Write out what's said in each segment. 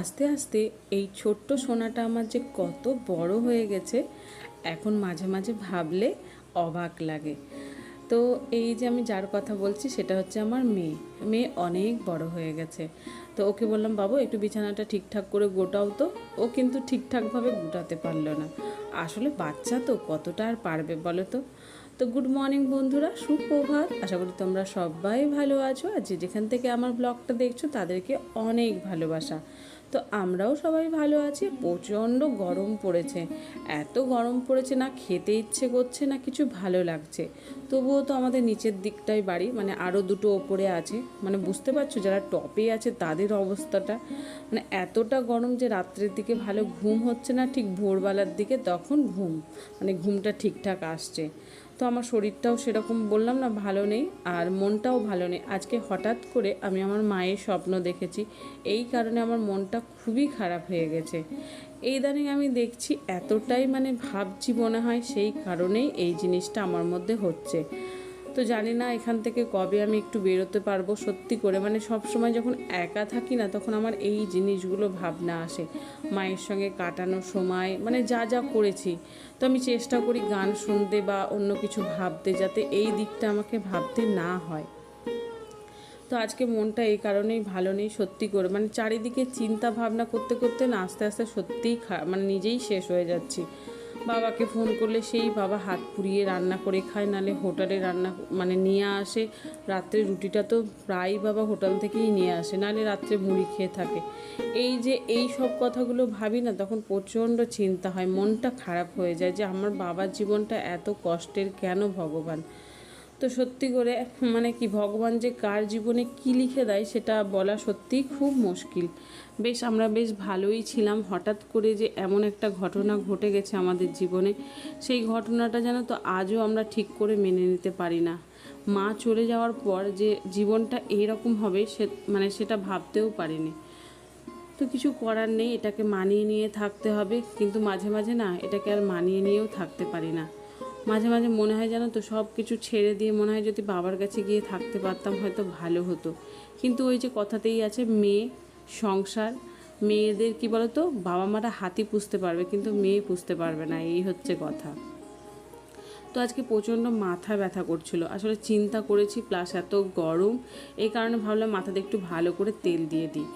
আস্তে আস্তে এই ছোট্ট সোনাটা আমার যে কত বড় হয়ে গেছে, এখন মাঝে মাঝে ভাবলে অবাক লাগে। তো এই যে আমি যার কথা বলছি, সেটা হচ্ছে আমার মেয়ে। মেয়ে অনেক বড় হয়ে গেছে। তো ওকে বললাম, বাবু, একটু বিছানাটা ঠিকঠাক করে গোটাও তো। ও কিন্তু ঠিকঠাকভাবে গোটাতে পারল না। আসলে বাচ্চা তো, কতটা আর পারবে বলো তো? তো গুড মর্নিং বন্ধুরা, সুপ্রভাত। আশা করি তোমরা সবাই ভালো আছো। আর যে যেখান থেকে আমার ব্লগটা দেখছ, তাদেরকে অনেক ভালোবাসা। তো আমরাও সবাই ভালো আছি। প্রচণ্ড গরম পড়েছে। এত গরম পড়েছে না, খেতে ইচ্ছে করছে না, কিছু ভালো লাগছে। তবুও তো আমাদের নিচের দিকটাই বাড়ি মানে আরও দুটো ওপরে আছে। মানে বুঝতে পারছ, যারা টপে আছে, তাদের অবস্থাটা। মানে এতটা গরম যে রাত্রের দিকে ভালো ঘুম হচ্ছে না, ঠিক ভোরবেলার দিকে তখন ঘুম। মানে ঘুমটা ঠিকঠাক আসছে। তো আমার শরীরটাও সেরকম বললাম না, ভালো নেই আর মনটাও ভালো নেই। আজকে হঠাৎ করে আমি আমার মায়ের স্বপ্ন দেখেছি। এই কারণে আমার মনটা খুবই খারাপ হয়ে গেছে। এই দানিং আমি দেখছি এতটাই মানে ভাবছি মনে হয় সেই কারণেই এই জিনিসটা আমার মধ্যে হচ্ছে। তো জানি না এখান থেকে কবে আমি একটু বেরোতে পারব সত্যি করে। মানে সব সময় যখন একা থাকি না, তখন আমার এই জিনিসগুলো ভাবনা আসে। মায়ের সঙ্গে কাটানো সময় মানে যা যা করেছি। তো আমি চেষ্টা করি গান শুনতে বা অন্য কিছু ভাবতে যাতে এই দিকটা আমাকে ভাবতে না হয়। তো আজকে মনটা এই কারণেই ভালো নেই সত্যি করে। মানে চারিদিকে চিন্তা ভাবনা করতে করতে না, আস্তে আস্তে সত্যিই মানে নিজেই শেষ হয়ে যাচ্ছি। বাবাকে ফোন করলে সেই বাবা হাত পুড়িয়ে রান্না করে খায়, নালে হোটেলে রান্না মানে নিয়ে আসে। রাত্রে রুটিটা তো প্রায় বাবা হোটেল থেকেই নিয়ে আসে, নালে রাত্রে মুড়ি খেয়ে থাকে। এই যে এই সব কথাগুলো ভাবি না, তখন প্রচণ্ড চিন্তা হয়, মনটা খারাপ হয়ে যায় যে আমার বাবার জীবনটা এত কষ্টের কেন ভগবান? তো সত্যি করে মানে কি, ভগবান যে কার জীবনে কি লিখে দেয় সেটা বলা সত্যিই খুব মুশকিল। বেশ, আমরা বেশ ভালোই ছিলাম হঠাৎ করে যে এমন একটা ঘটনা ঘটে গেছে আমাদের জীবনে। সেই ঘটনাটা যেন তো আজও আমরা ঠিক করে মেনে নিতে পারি না। মা চলে যাওয়ার পর যে জীবনটা এইরকম হবে সে মানে সেটা ভাবতেও পারিনি। তো কিছু করার নেই, এটাকে মানিয়ে নিয়ে থাকতে হবে। কিন্তু মাঝে মাঝে না, এটাকে আর মানিয়ে নিয়েও থাকতে পারি না। মাঝে মাঝে মনে হয় জানো তো সব কিছু ছেড়ে দিয়ে মনে হয় যদি বাবার কাছে গিয়ে থাকতে পারতাম হয়তো ভালো হতো। কিন্তু ওই যে কথাতেই আছে, মেয়ে, সংসার, মেয়েদের কি বলতো বাবা মারা হাতি পুষতে পারবে, কিন্তু মেয়ে পুষতে পারবে না, এই হচ্ছে কথা। তো আজকে প্রচণ্ড মাথা ব্যথা করছিল। আসলে চিন্তা করেছি প্লাস এত গরম, এই কারণে ভাবলাম মাথাতে একটু ভালো করে তেল দিয়ে দিই।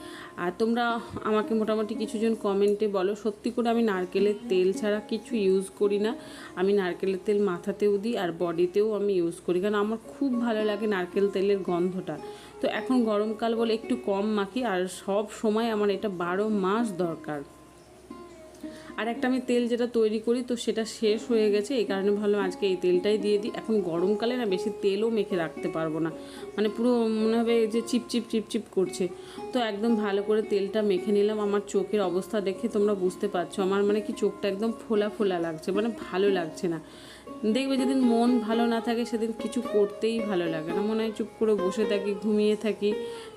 আর তোমরা আমাকে মোটামুটি কিছুজন কমেন্টে বলো, সত্যি করে আমি নারকেলের তেল ছাড়া কিছু ইউজ করি না। আমি নারকেলের তেল মাথাতেও দিই আর বডিতেও আমি ইউজ করি, কারণ আমার খুব ভালো লাগে নারকেল তেলের গন্ধটা। তো এখন গরমকাল বলে একটু কম মাখি, আর সব সময় আমার এটা বারো মাস দরকার। আর একটা আমি তেল যেটা তৈরি করি, তো সেটা শেষ হয়ে গেছে। এই কারণে ভাবলাম আজকে এই তেলটাই দিয়ে দিই। এখন গরমকালে না বেশি তেলও মেখে রাখতে পারব না। মানে পুরো মনে হবে যে চিপ চিপ চিপ চিপ করছে। তো একদম ভালো করে তেলটা মেখে নিলাম। আমার চোখের অবস্থা দেখে তোমরা বুঝতে পারছ। আমার মানে কি চোখটা একদম ফোলা ফোলা লাগছে মানে ভালো লাগছে না। দেখবে যেদিন মন ভালো না থাকে, সেদিন কিছু করতেই ভালো লাগে না। মনে হয় চুপ করে বসে থাকি, ঘুমিয়ে থাকি,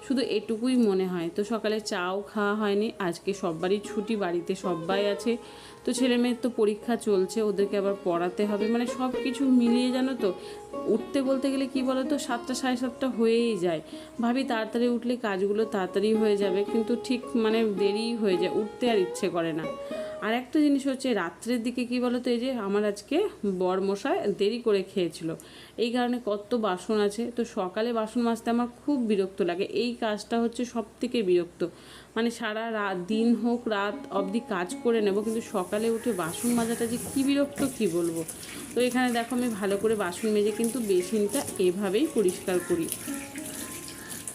শুধু এটুকুই মনে হয়। তো সকালে চাও খাওয়া হয়নি, আজকে সববারই ছুটি, বাড়িতে সবাই আছে। তো ছেলে মেয়ের তো পরীক্ষা চলছে, ওদেরকে আবার পড়াতে হবে। মানে সব কিছু মিলিয়ে জানো তো, উঠতে বলতে গেলে কি বলো তো সাতটা সাড়ে সাতটা হয়েই যায়। ভাবি তাড়াতাড়ি উঠলে কাজগুলো তাড়াতাড়ি হয়ে যাবে, কিন্তু ঠিক মানে দেরিই হয়ে যায়, উঠতে আর ইচ্ছে করে না। আর একটা জিনিস হচ্ছে রাত্রের দিকে কি বলো তো এই যে আমার আজকে বরমশাই দেরি করে খেয়েছিল। এই কারণে কত বাসন আছে। তো সকালে বাসন মাজতে আমার খুব বিরক্ত লাগে। এই কাজটা হচ্ছে সব থেকে বিরক্ত। মানে সারা রাত দিন হোক, রাত অবধি কাজ করে নেব, কিন্তু সকালে উঠে বাসন মাজাটা যে কী বিরক্ত, কি বলব? তো এখানে দেখো আমি ভালো করে বাসন মেজে কিন্তু বেসিনটা এভাবেই পরিষ্কার করি।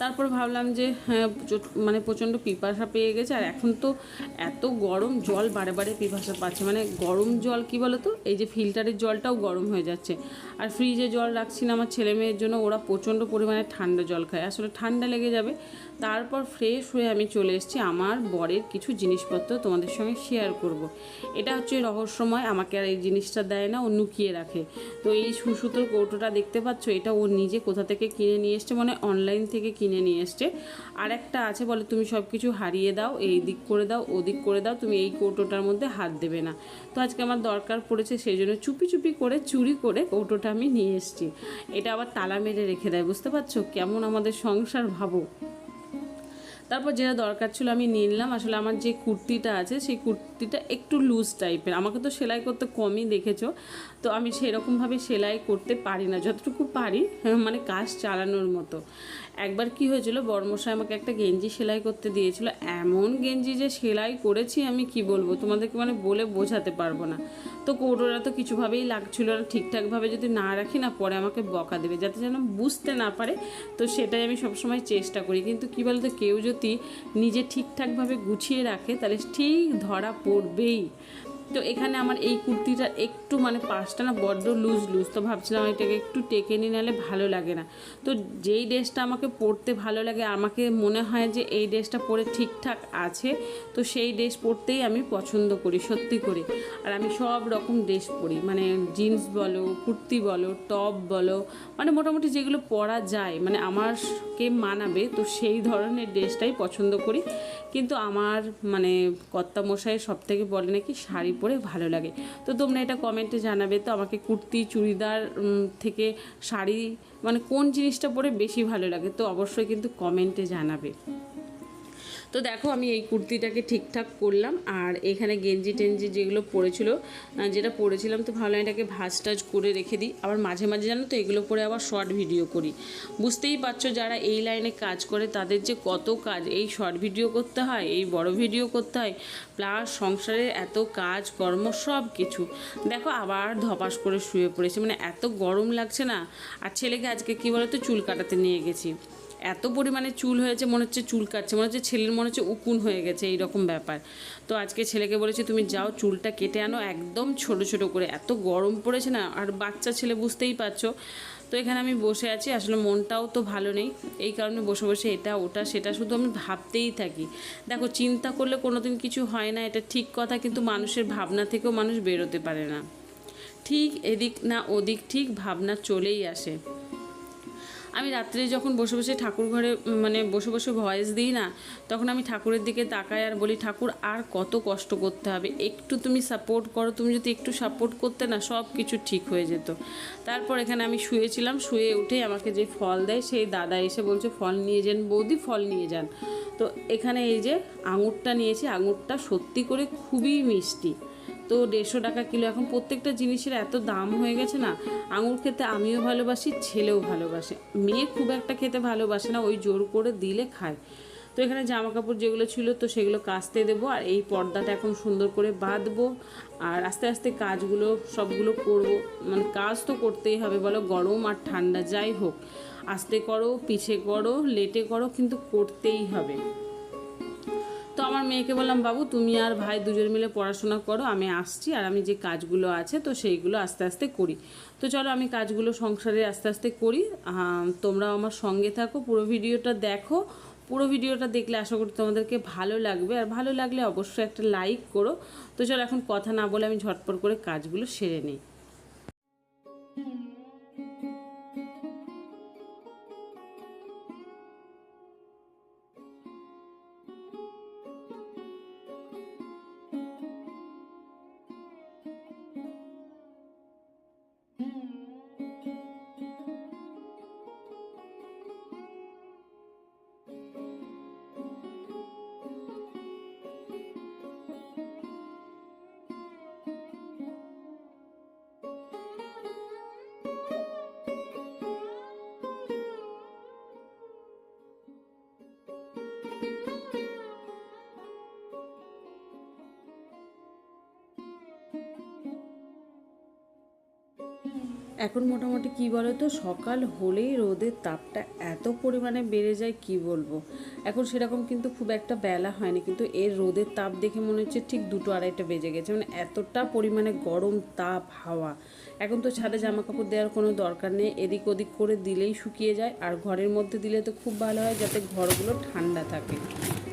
তারপর ভাবলাম যে হ্যাঁ মানে প্রচণ্ড পিপাসা পেয়ে গেছে। আর এখন তো এত গরম জল বারে বারে পিপাসা পাচ্ছে। মানে গরম জল কি বলো তো এই যে ফিল্টারের জলটাও গরম হয়ে যাচ্ছে। আর ফ্রিজে জল রাখছি না আমার ছেলে মেয়ের জন্য, ওরা প্রচণ্ড পরিমাণে ঠান্ডা জল খায়। আসলে ঠান্ডা লেগে যাবে তারপর ফ্রেশ হয়ে আমি চলে এসেছি আমার বরের কিছু জিনিসপত্র তোমাদের সঙ্গে শেয়ার করব। এটা হচ্ছে রহস্যময়, আমাকে আর এই জিনিসটা দেয় না, ও লুকিয়ে রাখে। তো এই সুসুতোর কৌটোটা দেখতে পাচ্ছ, এটা ও নিজে কোথা থেকে কিনে নিয়ে এসছে মানে অনলাইন থেকে কিনে নিয়ে এসছে। আর একটা আছে বলে, তুমি সব কিছু হারিয়ে দাও, এই দিক করে দাও, ও দিক করে দাও, তুমি এই কৌটোটার মধ্যে হাত দেবে না। তো আজকে আমার দরকার পড়েছে, সেই জন্য চুপি চুপি করে, চুরি করে কৌটোটা আমি নিয়ে এসেছি। এটা আবার তালা মেরে রেখে দেয়, বুঝতে পারছ? কেমন আমাদের সংসার ভাবো। তারপর যেটা দরকার ছিল আমি নিলাম। আসলে আমার যে কুর্তিটা আছে, সেই কুর্তিটা একটু লুজ টাইপের আমাকে তো সেলাই করতে কমই দেখেছ। তো আমি সেরকমভাবে সেলাই করতে পারি না, যতটুকু পারি মানে কাজ চালানোর মতো। একবার কি হয়েছিল, বর্মশাই আমাকে একটা গেঞ্জি সেলাই করতে দিয়েছিল। এমন গেঞ্জি যে সেলাই করেছি আমি কি বলব? তোমাদেরকে মানে বলে বোঝাতে পারব না। তো কৌটোরা তো কিছুভাবেই লাগছিল। না ঠিকঠাকভাবে যদি না রাখি না, পরে আমাকে বকা দেবে। যাতে যেন বুঝতে না পারে, তো সেটাই আমি সবসময় চেষ্টা করি। কিন্তু কী বলতো, কেউ যদি নিজে ঠিকঠাকভাবে গুছিয়ে রাখে, তাহলে ঠিক ধরা পড়বেই। তো এখানে আমার এই কুর্তিটা একটু মানে পাশটা না বড্ড লুজ লুজ তো ভাবছিলাম এটাকে একটু টেকে নিয়ে নিলে ভালো লাগে না। তো যেই ড্রেসটা আমাকে পরতে ভালো লাগে, আমাকে মনে হয় যে এই ড্রেসটা পরে ঠিকঠাক আছে, তো সেই ড্রেস পরতেই আমি পছন্দ করি, সত্যি করে। আর আমি সব রকম ড্রেস পরি মানে জিন্স বলো, কুর্তি বলো, টপ বলো মানে মোটামুটি যেগুলো পরা যায় মানে আমারকে মানাবে, তো সেই ধরনের ড্রেসটাই পছন্দ করি। কিন্তু আমার মানে কর্তা মশাই সব থেকে বলে নাকি শাড়ি পরে ভালো লাগে। তো তোমরা এটা কমেন্টে জানাবে। তো আমাকে কুর্তি, চুড়িদার থেকে শাড়ি মানে কোন জিনিসটা পরে বেশি ভালো লাগে? তো অবশ্যই কিন্তু কমেন্টে জানাবে। তো দেখো আমি এই কুর্তিটাকে ঠিকঠাক করলাম আর এখানে গেঞ্জি টেঞ্জি যেগুলো পরেছিল যেটা পরেছিলাম তো ভালো এটাকে ভাজ টাজ করে রেখে দিই। আবার মাঝে মাঝে জানো তো এগুলো পরে আবার শর্ট ভিডিও করি। বুঝতেই পারছ যারা এই লাইনে কাজ করে তাদের যে কত কাজ, এই শর্ট ভিডিও করতে হয়, এই বড় ভিডিও করতে হয় প্লাস সংসারের এত কাজ, কর্ম, সব কিছু। দেখো আবার ধপাস করে শুয়ে পড়েছে মানে এত গরম লাগছে না। আর ছেলেকে আজকে কী বলতো, চুল কাটাতে নিয়ে গেছি। এত পরিমাণে চুল হয়েছে, মনে হচ্ছে চুল কাটছে, মনে হচ্ছে ছেলের, মনে হচ্ছে উকুন হয়ে গেছে এই রকম ব্যাপার। তো আজকে ছেলেকে বলেছি, তুমি যাও, চুলটা কেটে আনো, একদম ছোট ছোট করে। এত গরম পড়েছে না, আর বাচ্চা ছেলে বুঝতেই পারছ। তো এখানে আমি বসে আছি, আসলে মনটাও তো ভালো নেই। এই কারণে বসে বসে এটা, ওটা, সেটা শুধু আমি ভাবতেই থাকি। দেখো, চিন্তা করলে কোনোদিন কিছু হয় না, এটা ঠিক কথা, কিন্তু মানুষের ভাবনা থেকেও মানুষ বেরোতে পারে না। ঠিক এদিক না ওদিক, ঠিক ভাবনা চলেই আসে। আমি রাত্রে যখন বসে বসে ঠাকুর ঘরে মানে বসে বসে ভয়েস দিই না, তখন আমি ঠাকুরের দিকে তাকাই আর বলি, ঠাকুর, আর কত কষ্ট করতে হবে? একটু তুমি সাপোর্ট করো, তুমি যদি একটু সাপোর্ট করতে না, সব কিছু ঠিক হয়ে যেত। তারপর এখানে আমি শুয়েছিলাম, শুয়ে উঠে আমাকে যে ফল দেয়, সেই দাদা এসে বলছে, ফল নিয়ে যান বৌদি, ফল নিয়ে যান। তো এখানে এই যে আঙুরটা নিয়েছি, আঙুরটা সত্যি করে খুবই মিষ্টি। তো দেড়শো টাকা কিলো। এখন প্রত্যেকটা জিনিসের এত দাম হয়ে গেছে না, আঙুর খেতে আমিও ভালোবাসি, ছেলেও ভালোবাসে। মেয়ে খুব একটা খেতে ভালোবাসে না, ওই জোর করে দিলে খায়। তো এখানে জামা কাপড় যেগুলো ছিল তো সেগুলো কাচতে দেবো, আর এই পর্দাটা এখন সুন্দর করে বাঁধবো, আর আস্তে আস্তে কাজগুলো সবগুলো করব। মানে কাজ তো করতেই হবে, বলো গরম আর ঠান্ডা যাই হোক। আস্তে করো, পিছে করো, লেটে করো, কিন্তু করতেই হবে। তো আমার মেয়েকে বললাম, বাবু, তুমি আর ভাই দুজন মিলে পড়াশোনা করো, আমি আসছি আর আমি যে কাজগুলো আছে, তো সেইগুলো আস্তে আস্তে করি। তো চলো আমি কাজগুলো সংসারে আস্তে আস্তে করি। তোমরাও আমার সঙ্গে থাকো, পুরো ভিডিওটা দেখো। পুরো ভিডিওটা দেখলে আশা করি তোমাদেরকে ভালো লাগবে। আর ভালো লাগলে অবশ্যই একটা লাইক করো। তো চলো এখন কথা না বলে আমি ঝটপট করে কাজগুলো সেরে নিই। এখন মোটামুটি কি বলো তো সকাল হলেই রোদের তাপটা এত পরিমাণে বেড়ে যায়, কি বলব? এখন সেরকম কিন্তু খুব একটা বেলা হয়নি, কিন্তু এর রোদের তাপ দেখে মনে হচ্ছে ঠিক দুটো আড়াইটা বেজে গেছে। মানে এতটা পরিমাণে গরম তাপ হাওয়া। এখন তো ছাদে জামা কাপড় দেওয়ার কোনো দরকার নেই, এদিক ওদিক করে দিলেই শুকিয়ে যায়, আর ঘরের মধ্যে দিলে তো খুব ভালো হয় যাতে ঘরগুলো ঠান্ডা থাকে।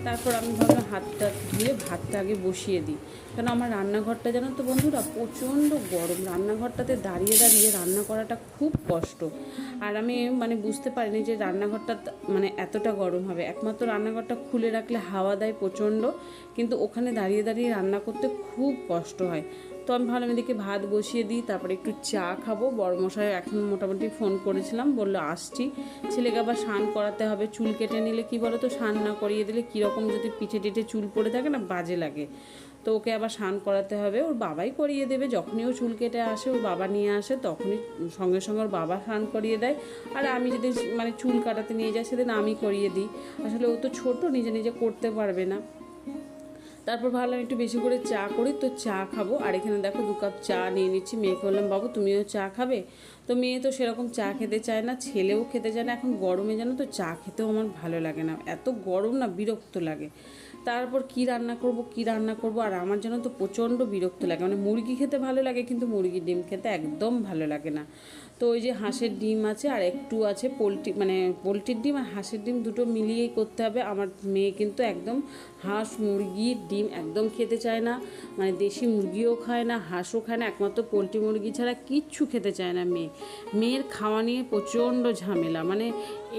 তারপর আমি ভাবলাম হাতটা ধুয়ে ভাতটা আগে বসিয়ে দিই। কেন আমার রান্নাঘরটা জানো তো বন্ধুরা, প্রচণ্ড গরম। রান্নাঘরটাতে দাঁড়িয়ে দাঁড়িয়ে রান্না করাটা খুব কষ্ট। আর আমি মানে বুঝতে পারিনি যে রান্নাঘরটা মানে এতটা গরম হবে। একমাত্র রান্নাঘরটা খুলে রাখলে হাওয়া দেয় প্রচণ্ড, কিন্তু ওখানে দাঁড়িয়ে দাঁড়িয়ে রান্না করতে খুব কষ্ট হয়। তো তো আমি ভাবলাম এদিকে ভাত বসিয়ে দিই, তারপরে একটু চা খাব। বড়মশাই এখন মোটামুটি ফোন করেছিলাম, বলল আসছি। ছেলেকে আবার স্নান করাতে হবে, চুল কেটে নিলে কি বলো তো স্নান না করিয়ে দিলে কীরকম যদি পিঠে টিঠে চুল পড়ে থাকে না, বাজে লাগে। তো ওকে আবার স্নান করাতে হবে। ওর বাবাই করিয়ে দেবে। যখনই ও চুল কেটে আসে, ওর বাবা নিয়ে আসে, তখনই সঙ্গে সঙ্গে ওর বাবা স্নান করিয়ে দেয়। আর আমি যদি মানে চুল কাটাতে নিয়ে যাই, সেদিন আমি করিয়ে দিই। আসলে ও তো ছোট, নিজে নিজে করতে পারবে না। তারপর ভাবলাম একটু বেশি করে চা করি, তো চা খাব। আর এখানে দেখো দু কাপ চা নিয়ে নিচ্ছি। মেয়েকে বললাম, বাবু, তুমিও চা খাবে? তো মেয়ে তো সেরকম চা খেতে চায় না, ছেলেও খেতে চায় না। এখন গরমে জানো তো চা খেতেও আমার ভালো লাগে না। এত গরম না, বিরক্ত লাগে। তারপর কি রান্না করব, কি রান্না করব, আর আমার জন্য তো প্রচণ্ড বিরক্ত লাগে। মানে মুরগি খেতে ভালো লাগে, কিন্তু মুরগির ডিম খেতে একদম ভালো লাগে না। তো ওই যে হাঁসের ডিম আছে আর একটু আছে পোলট্রি মানে পোলট্রির ডিম আর হাঁসের ডিম দুটো মিলিয়েই করতে হবে। আমার মেয়ে কিন্তু একদম হাঁস মুরগির ডিম একদম খেতে চায় না মানে দেশি মুরগিও খায় না, হাঁসও খায় না, একমাত্র পোলট্রি মুরগি ছাড়া কিচ্ছু খেতে চায় না মেয়ে। মেয়ের খাওয়া নিয়ে প্রচণ্ড ঝামেলা মানে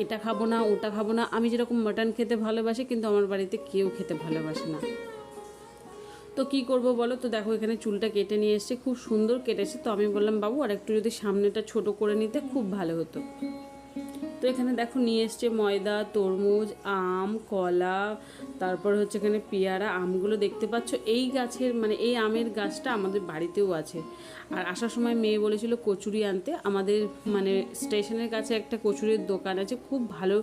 এটা খাব না, ওটা খাব না। আমি যেরকম মাটন খেতে ভালোবাসি, কিন্তু আমার বাড়িতে কেউ খেতে ভালোবাসে না। তো কি করব বলো? তো দেখো, এখানে চুলটা কেটে নিয়ে এসছে, খুব সুন্দর কেটেছে। তো আমি বললাম, বাবু আর একটু যদি সামনেটা ছোট করে নিতে, খুব ভালো হতো। তো এখানে দেখো, নিয়ে এসছে ময়দা, তরমুজ, আম, কলা, তারপর হচ্ছে এখানে পেয়ারা, আমগুলো দেখতে পাচ্ছ। এই গাছের মানে এই আমের গাছটা আমাদের বাড়িতেও আছে। আর আসার সময় মেয়ে বলেছিল কচুরি আনতে। আমাদের মানে স্টেশনের কাছে একটা কচুরির দোকান আছে, খুব ভালো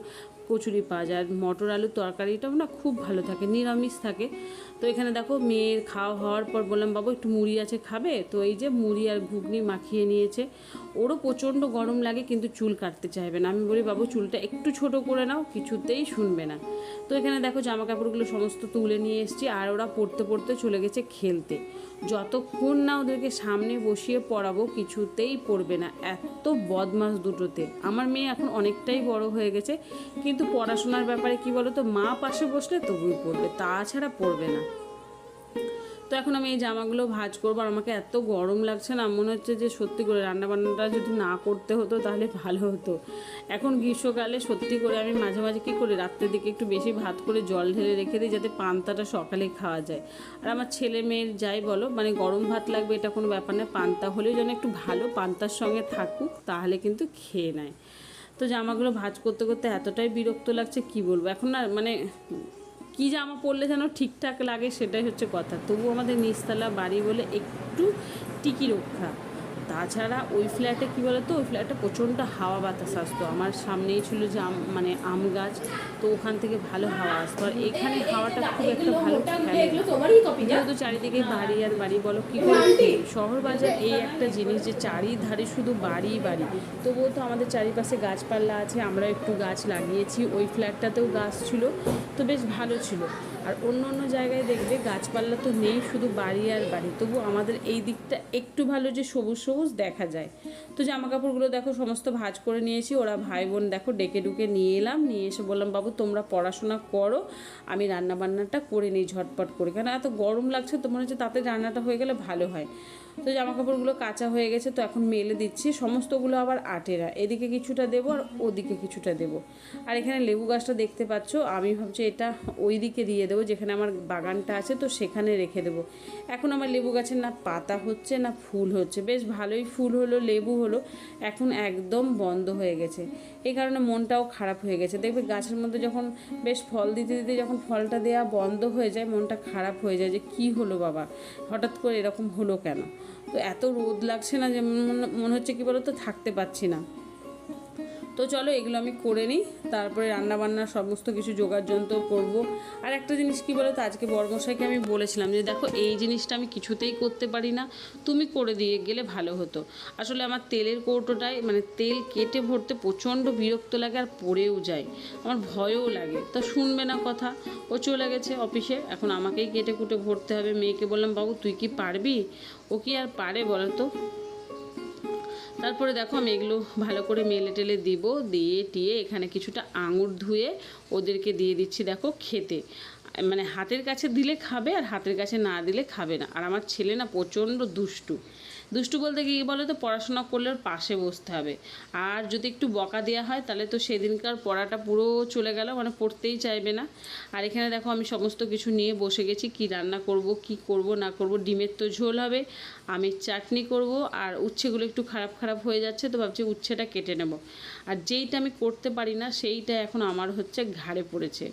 কচুরি পাওয়া যায়। আর মটর আলুর তরকারিটাও না খুব ভালো থাকে, নিরামিষ থাকে। তো এখানে দেখো মেয়ের খাওয়া হওয়ার পর বললাম, বাবু, একটু মুড়ি আছে, খাবে? তো এই যে মুড়ি আর ঘুগনি মাখিয়ে নিয়েছে। ওরও প্রচণ্ড গরম লাগে, কিন্তু চুল কাটতে চাইবে না। আমি বলি, বাবু, চুলটা একটু ছোট করে নাও, কিছুতেই শুনবে না। তো এখানে দেখো জামা কাপড়গুলো সমস্ত তুলে নিয়ে এসেছি, আর ওরা পড়তে পড়তে চলে গেছে খেলতে। যতক্ষণ না ওদেরকে সামনে বসিয়ে পড়াবো, কিছুতেই পড়বে না। এত বদমাস দুটোতে। আমার মেয়ে এখন অনেকটাই বড় হয়ে গেছে, কিন্তু পড়াশোনার ব্যাপারে কি বলো তো মা পাশে বসলে তবুই পড়বে, তাছাড়া পড়বে না। তো এখন আমি এই জামাগুলো ভাজ করব আর আমাকে এত গরম লাগছে না, মনে হচ্ছে যে সত্যি করে রান্নাবান্নাটা যদি না করতে হতো তাহলে ভালো হতো। এখন গ্রীষ্মকালে সত্যি করে আমি মাঝে মাঝে কী করি, রাত্রের দিকে একটু বেশি ভাত করে জল ঢেলে রেখে দিই যাতে পান্তাটা সকালে খাওয়া যায়। আর আমার ছেলে মেয়ের যাই বলো মানে গরম ভাত লাগবে এটা কোনো ব্যাপার না, পান্তা হলেও যেন একটু ভালো পান্তার সঙ্গে থাকুক তাহলে কিন্তু খেয়ে নেয়। তো জামাগুলো ভাজ করতে করতে এতটাই বিরক্ত লাগছে, কি বলব? এখন না মানে কি জামা পরলে যেন ঠিকঠাক লাগে সেটাই হচ্ছে কথা। তবু আমাদের নিচতলা বাড়ি বলে একটু টিকি রক্ষা। তাছাড়া ওই ফ্ল্যাটে কী বলতো? ওই ফ্ল্যাটে প্রচণ্ড হাওয়া বাতাস আসতো। আমার সামনেই ছিল যে আম মানে আম গাছ তো ওখান থেকে ভালো হাওয়া আসতো। আর এখানে হাওয়াটা খুব একটা ভালো যেহেতু চারিদিকে বাড়ি আর বাড়ি বলো কী করে শহর বাজার এই একটা জিনিস যে চারিধারে শুধু বাড়ি বাড়ি। তবুও তো আমাদের চারিপাশে গাছপালা আছে আমরা একটু গাছ লাগিয়েছি। ওই ফ্ল্যাটটাতেও গাছ ছিল তো বেশ ভালো ছিল। আর অন্য অন্য জায়গায় দেখবে গাছপালা তো নেই, শুধু বাড়ি আর বাড়ি। তবু আমাদের এই দিকটা একটু ভালো যে সবুজ সবুজ দেখা যায়। তো জামা কাপড়গুলো দেখো সমস্ত ভাজ করে নিয়েছি, ওরা ভাই বোন দেখো ডেকে ডুকে নিয়ে এলাম, নিয়ে এসে বললাম, বাবু, তোমরা পড়াশোনা করো, আমি রান্না বান্নাটা করে নিই ঝটপট করে। কেন এত গরম লাগছে তো মনে হচ্ছে তাতে রান্নাটা হয়ে গেলে ভালো হয়। তো জামা কাপড়গুলো কাঁচা হয়ে গেছে, তো এখন মেলে দিচ্ছি। সমস্তগুলো আবার আটেরা। এদিকে কিছুটা দেবো আর ওদিকে কিছুটা দেবো। আর এখানে লেবু গাছটা দেখতে পাচ্ছ, আমি ভাবছি এটা ওই দিকে দিয়ে দেবো, যেখানে আমার বাগানটা আছে, তো সেখানে রেখে দেবো। এখন আমার লেবু গাছের না পাতা হচ্ছে, না ফুল হচ্ছে। বেশ ভালোই ফুল হলো, লেবু হলো, এখন একদম বন্ধ হয়ে গেছে। এই কারণে মনটাও খারাপ হয়ে গেছে। দেখবে গাছের মধ্যে যখন বেশ ফল দিতে দিতে যখন ফলটা দেওয়া বন্ধ হয়ে যায়, মনটা খারাপ হয়ে যায় যে কি হলো বাবা? হঠাৎ করে এরকম হলো কেন? তো এত রোদ লাগছে না যে মনে- হচ্ছে কি বলো তো থাকতে পারছি না। তো চলো এগুলো আমি করে নিই, তারপরে রান্নাবান্না সমস্ত কিছু জোগাড় যন্ত্র করব। আর একটা জিনিস কি বলো তো আজকে বর্মশাইকে আমি বলেছিলাম যে দেখো এই জিনিসটা আমি কিছুতেই করতে পারি না, তুমি করে দিয়ে গেলে ভালো হতো। আসলে আমার তেলের কৌটোটায় মানে তেল কেটে ভরতে প্রচণ্ড বিরক্ত লাগে আর পড়েও যায়, আমার ভয়ও লাগে। তা শুনবে না কথা, ও চলে গেছে অফিসে, এখন আমাকেই কেটে কুটে ভরতে হবে। মেয়েকে বললাম, বাবু তুই কি পারবি? ও কি আর পারে বলো তো তারপরে দেখো আমি এগুলো ভালো করে মেলে টেলে দিব, দিয়ে টিয়ে এখানে কিছুটা আঙুর ধুয়ে ওদেরকে দিয়ে দিচ্ছি দেখো খেতে। মানে হাতের কাছে দিলে খাবে আর হাতের কাছে না দিলে খাবে না। আর আমার ছেলে না প্রচণ্ড দুষ্টু। দুষ্টু বলতে কি বলে তো পড়াশোনা করলে পাশে বসতে হবে। আর যদি একটু বকা দেওয়া হয়, তাহলে তো সেদিনকার পড়াটা পুরো চলে গেল মানে পড়তেই চাইবে না। আর এখানে দেখো, আমি সমস্ত কিছু নিয়ে বসে গেছি, কি রান্না করব, কি করব, না করব, ডিমের তো ঝোল হবে, আমের চাটনি করব, আর উচ্ছেগুলো একটু খারাপ খারাপ হয়ে যাচ্ছে, তো ভাবছি উচ্ছেটা কেটে নেব। আর যেইটা আমি করতে পারি না, সেইটা এখন আমার হচ্ছে ঘাড়ে পড়েছে।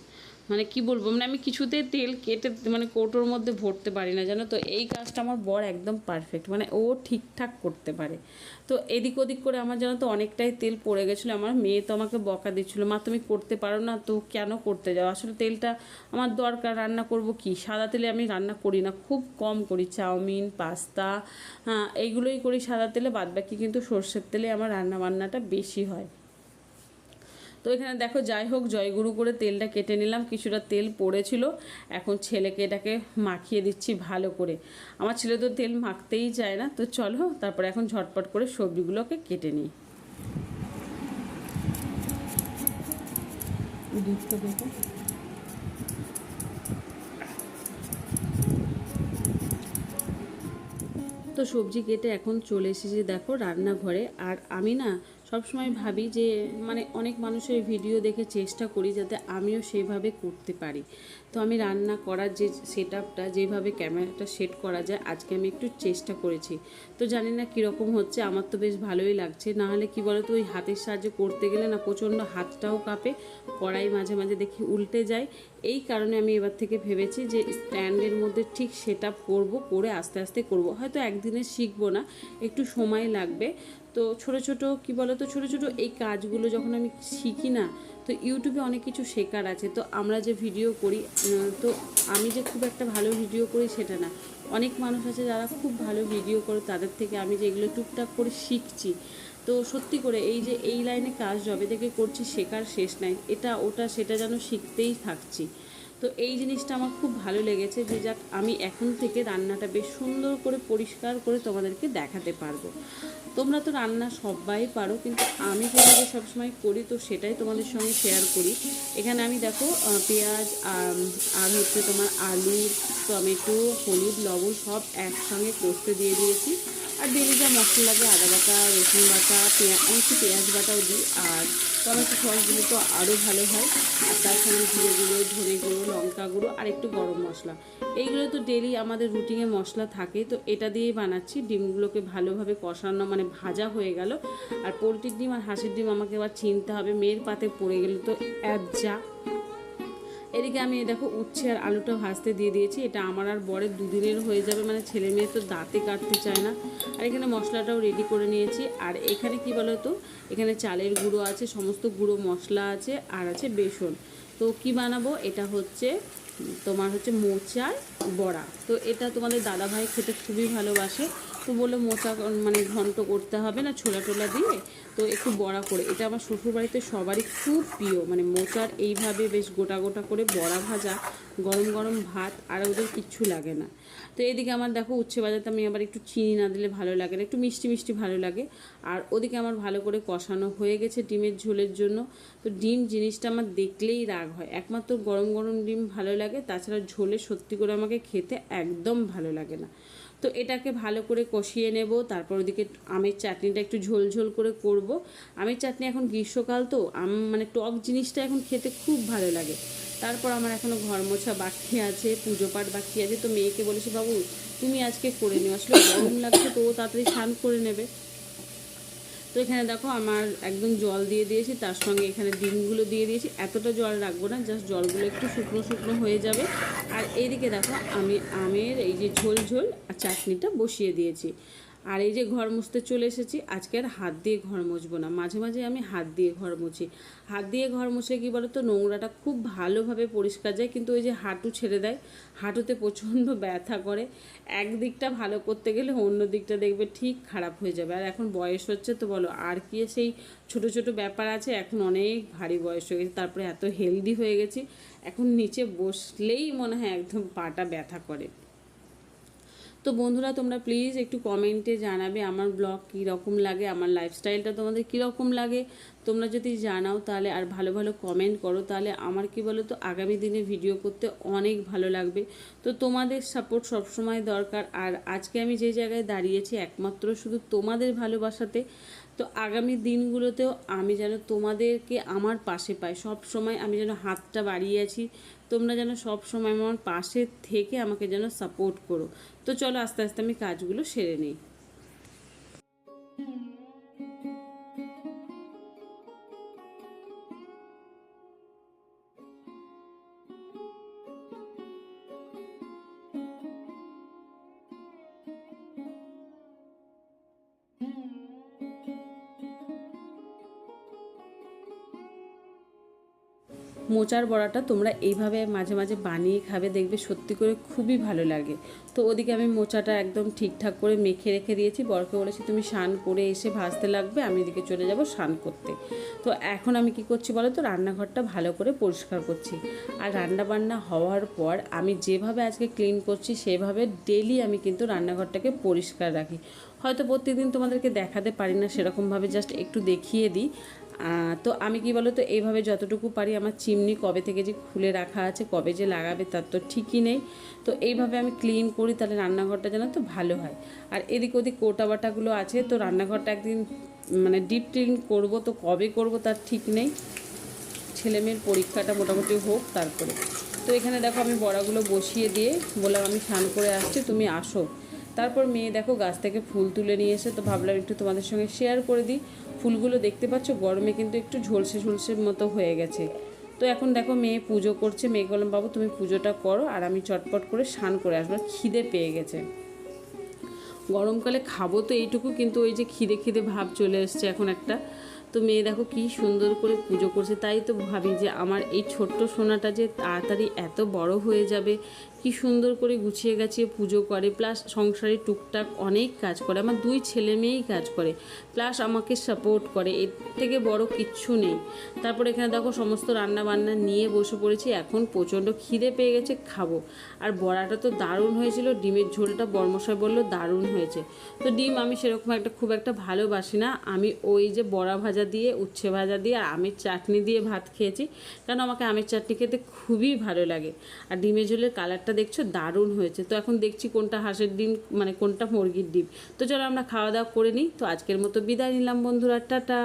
মানে কি বলব মানে আমি কিছুতে তেল কেটে মানে কৌটোর মধ্যে ভরতে পারি না, জানো তো? এই কাজটা আমার বর একদম পারফেক্ট মানে ও ঠিকঠাক করতে পারে। তো এদিক ওদিক করে আমার জানো তো অনেকটাই তেল পড়ে গেছিল, আমার মেয়ে তো আমাকে বকা দিচ্ছিল, মা, তুমি করতে পারো না, তো কেন করতে যাও? আসলে তেলটা আমার দরকার, রান্না করব কি? সাদা তেলে আমি রান্না করি না, খুব কম করি, চাউমিন, পাস্তা হ্যাঁ এইগুলোই করি সাদা তেলে, বাদবাকি কিন্তু সর্ষের তেলে আমার রান্না বান্নাটা বেশি হয়। তো এখানে দেখো যাই হোক জয়গুরু করে তেলটা কেটে নিলাম। কিছুটা তেল পড়েছিল। এখন ছেলেকে এটাকে মাখিয়ে দিচ্ছি ভালো করে। আমার ছেলে তো তেল মাখতেই চায় না। তো চলো তারপরে এখন ঝটপট করে সবজিগুলোকে কেটে নিই। দুধটা দেখো। তো সবজি কেটে এখন চলে এসেছি দেখো রান্নাঘরে। আর আমি না সবসময় ভাবি যে মানে অনেক মানুষের ভিডিও দেখে চেষ্টা করি যাতে আমিও সেভাবে করতে পারি। তো আমি রান্না করার যে সেট আপটা যেভাবে ক্যামেরাটা সেট করা যায়, আজকে আমি একটু চেষ্টা করেছি। তো জানি না কীরকম হচ্ছে, আমার তো বেশ ভালোই লাগছে। না হলে কী বলো তো ওই হাতের সাহায্যে করতে গেলে না প্রচণ্ড হাতটাও কাঁপে, কড়াই মাঝে মাঝে দেখি উল্টে যায়। এই কারণে আমি এবার থেকে ভেবেছি যে স্ট্যান্ডের মধ্যে ঠিক সেট আপ করব, করে আস্তে আস্তে করব। হয়তো একদিনে শিখব না, একটু সময় লাগবে। তো ছোট ছোট, কি বলো তো ছোট ছোট এই কাজগুলো যখন আমি শিখি না, তো ইউটিউবে অনেক কিছু শেখার আছে। তো আমরা যে ভিডিও করি তো আমি যে খুব একটা ভালো ভিডিও করি সেটা না। অনেক মানুষ আছে যারা খুব ভালো ভিডিও করে, তাদের থেকে আমি যে এগুলো টুকটাক করে শিখছি। তো সত্যি করে এই যে এই লাইনে কাজ যবে থেকে করছি শেখার শেষ নাই। এটা, ওটা, সেটা যেন শিখতেই থাকছি। তো এই জিনিসটা আমার খুব ভালো লেগেছে যে যাক, আমি এখন থেকে রান্নাটা বেশ সুন্দর করে পরিষ্কার করে তোমাদেরকে দেখাতে পারব। তোমরা তো রান্না সবাই পারো, কিন্তু আমি যেভাবে সবসময় করি তো সেটাই তোমাদের সঙ্গে শেয়ার করি। এখানে আমি দেখো পেঁয়াজ আর হচ্ছে তোমার আলু, টমেটো, হলুদ, লবণ সব একসঙ্গে কষতে দিয়ে দিয়েছি। আর ডেলি যা মশলা লাগে আদা বাটা, রসুন বাটা পেঁয়াজ একটু পেঁয়াজ বাটাও দিই। আর টমেটো সস দিলে তো আরও ভালো হয়। আর তার সঙ্গে জিরে গুঁড়ো, ধনে গুঁড়ো, লঙ্কা গুঁড়ো আর একটু গরম মশলা। এইগুলো তো ডেলি আমাদের রুটিনে মশলা থাকে তো এটা দিয়েই বানাচ্ছি। ডিমগুলোকে ভালোভাবে কষানো মানে ভাজা হয়ে গেল। আর পোলট্রির ডিম আর হাঁসের ডিম আমাকে এবার চিনতে হবে। মেয়ের পাতে পড়ে গেলে তো এক যা এদিকে আমি দেখো উচ্ছে আর আলুটা ভাজতে দিয়ে দিয়েছি। এটা আমার আর বরের দুদিনের হয়ে যাবে মানে ছেলে মেয়ে তো দাঁতে কাটতে চায় না। আর এখানে মশলাটাও রেডি করে নিয়েছি। আর এখানে কি বলো তো এখানে চালের গুঁড়ো আছে, সমস্ত গুঁড়ো মশলা আছে, আর আছে বেসন। তো কি বানাবো? এটা হচ্ছে, তোমার হচ্ছে মোচার বড়া। তো এটা তোমাদের দাদাভাই খেতে খুবই ভালোবাসে। তো বলে মোচা মানে ঘন্ট করতে হবে না ছোলা টোলা দিয়ে, তো একটু বড়া করে। এটা আমার শ্বশুরবাড়িতে সবারই খুব প্রিয়। মানে মোচার এইভাবে বেশ গোটা গোটা করে বড়া ভাজা, গরম গরম ভাত, আর ওদের কিচ্ছু লাগে না। তো এদিকে আমার দেখো উচ্ছে বাজাতে আমি আবার একটু চিনি না দিলে ভালো লাগে না, একটু মিষ্টি মিষ্টি ভালো লাগে। আর ওদিকে আমার ভালো করে কষানো হয়ে গেছে ডিমের ঝোলের জন্য। তো ডিম জিনিসটা আমার দেখলেই রাগ হয়। একমাত্র গরম গরম ডিম ভালো লাগে, তাছাড়া ঝোলে সত্যি করে আমাকে খেতে একদম ভালো লাগে না। তো এটাকে ভালো করে কষিয়ে নেব। তারপর ওদিকে আমের চাটনিটা একটু ঝোলঝোল ঝোল করে করব। আমের চাটনি এখন গ্রীষ্মকাল তো, আম মানে টক জিনিসটা এখন খেতে খুব ভালো লাগে। তারপর আমার এখনও ঘর মোছা বাকি আছে, পুজো পাঠ বাকি আছে, তো মেয়েকে বলেছি, বাবু, তুমি আজকে করে নিও। আসলে গরম লাগছে, তো ও তাড়াতাড়ি স্নান করে নেবে। তো এখানে দেখো আমার একদম জল দিয়ে দিয়েছি, তার সঙ্গে এখানে ডিমগুলো দিয়ে দিয়েছি। এতটা জল রাখব না জাস্ট জলগুলো একটু শুকনো শুকনো হয়ে যাবে। আর এইদিকে দেখো আমি আমের এই যে ঝোল ঝোল আর চাটনিটা বসিয়ে দিয়েছি। আর এই যে ঘর মুছতে চলে এসেছি, আজকে আর হাত দিয়ে ঘর মুছবো না। মাঝে মাঝে আমি হাত দিয়ে ঘর মুছি। হাত দিয়ে ঘর মুছে কি বলো তো নোংরাটা খুব ভালোভাবে পরিষ্কার যায়, কিন্তু ওই যে হাঁটু ছেড়ে দেয়, হাঁটুতে প্রচণ্ড ব্যথা করে। একদিকটা ভালো করতে গেলে অন্য দিকটা দেখবে ঠিক খারাপ হয়ে যাবে। আর এখন বয়স হচ্ছে তো বলো, আর কি সেই ছোট ছোট ব্যাপার আছে, এখন অনেক ভারী বয়স হয়ে গেছে, তারপরে এত হেলদি হয়ে গেছি। এখন নিচে বসলেই মনে হয় একদম পাটা ব্যথা করে। তো বন্ধুরা, তোমরা প্লিজ একটু কমেন্টে জানাবে আমার ব্লগ কী রকম লাগে, আমার লাইফস্টাইলটা তোমাদের কীরকম লাগে। তোমরা যদি জানাও তাহলে, আর ভালো ভালো কমেন্ট করো তাহলে আমার কি বলো তো আগামী দিনে ভিডিও করতে অনেক ভালো লাগবে। তো তোমাদের সাপোর্ট সবসময় দরকার, আর আজকে আমি যে জায়গায় দাঁড়িয়েছি একমাত্র শুধু তোমাদের ভালোবাসাতে। তো আগামী দিনগুলোতেও আমি যেন তোমাদেরকে আমার পাশে পাই সব সময় আমি যেন হাতটা বাড়িয়ে আছি তোমরা যেন সব সময় আমার পাশে থেকে আমাকে যেন সাপোর্ট করো। তো চলো আস্তে আস্তে আমি কাজগুলো সেরে নিই। মোচার বড়াটা তোমরা এইভাবে মাঝে মাঝে বানিয়ে খাবে, দেখবে সত্যি করে খুবই ভালো লাগে। তো ওদিকে আমি মোচাটা একদম ঠিকঠাক করে মেখে রেখে দিয়েছি। বরকে বলেছি, তুমি স্নান করে এসে ভাজতে লাগবে, আমি এদিকে চলে যাব স্নান করতে। তো এখন আমি কি করছি বলো তো, রান্নাঘরটা ভালো করে পরিষ্কার করছি। আর রান্না বান্না হওয়ার পর আমি যেভাবে আজকে ক্লিন করছি, সেভাবে ডেলি আমি কিন্তু রান্নাঘরটাকে পরিষ্কার রাখি। হয়তো প্রতিদিন তোমাদেরকে দেখাতে পারি না, সেরকমভাবে জাস্ট একটু দেখিয়ে দিই। তো আমি কি বলো তো এইভাবে যতটুকু পারি আমার চিমনি কবে থেকে যে খুলে রাখা আছে, কবে যে লাগাবে তার তো ঠিকই নেই। তো এইভাবে আমি ক্লিন করি, তাহলে রান্নাঘরটা যেন তো ভালো হয়। আর এদিক ওদিক কোটা বাটাগুলো আছে, তো রান্নাঘরটা একদিন মানে ডিপ ক্লিন করব, তো কবে করব তার ঠিক নেই। ছেলে মেয়ের পরীক্ষাটা মোটামুটি হোক, তারপরে। তো এখানে দেখো আমি বড়াগুলো বসিয়ে দিয়ে বললাম, আমি স্নান করে আসছি, তুমি আসো। তারপর মেয়ে দেখো গাছ থেকে ফুল তুলে নিয়ে এসে, তো ভাবলাম একটু তোমাদের সঙ্গে শেয়ার করে দিই। ফুলগুলো দেখতে পাচ্ছ, গরমে কিন্তু একটু ঝলসে ঝলসে মতো হয়ে গেছে। তো এখন দেখো মেয়ে পুজো করছে, মেয়ে বললাম, বাবু, তুমি পুজোটা করো আর আমি চটপট করে স্নান করে আসব। খিদে পেয়ে গেছে। গরমকালে খাব তো এইটুকু, কিন্তু ওই যে খিদে খিদে ভাব চলে এসছে এখন একটা। তো মেয়ে দেখো কি সুন্দর করে পুজো করছে, তাই তো ভাবি যে আমার এই ছোট্ট সোনাটা যে তাড়াতাড়ি এত বড় হয়ে যাবে কি সুন্দর করে গুছিয়ে গাছিয়ে পুজো করে প্লাস সংসারে টুকটাক অনেক কাজ করে, আমার দুই ছেলে মেয়েই কাজ করে প্লাস আমাকে সাপোর্ট করে, এর থেকে বড় কিচ্ছু নেই। তারপর এখানে দেখো সমস্ত রান্না বান্না নিয়ে বসে পড়েছি, এখন প্রচণ্ড খিদে পেয়ে গেছে, খাব। আর বড়াটা তো দারুণ হয়েছিল, ডিমের ঝোলটা বর্মশাই বলল দারুণ হয়েছে। তো ডিম আমি সেরকম একটা খুব একটা ভালোবাসি না, আমি ওই যে বড়া ভাজা দিয়ে, উচ্ছে ভাজা দিয়ে, আর আমের চাটনি দিয়ে ভাত খেয়েছি কারণ আমাকে আমের চাটনি খেতে খুবই ভালো লাগে। আর ডিমের ঝোলের কালারটা দেখছ দারুণ হয়েছে। তো এখন দেখছি কোনটা হাঁসের ডিম মানে কোনটা মুরগির ডিম। তো চলো আমরা খাওয়া দাওয়া করে নিই। তো আজকের মতো বিদায় নিলাম বন্ধুরা, টাটা।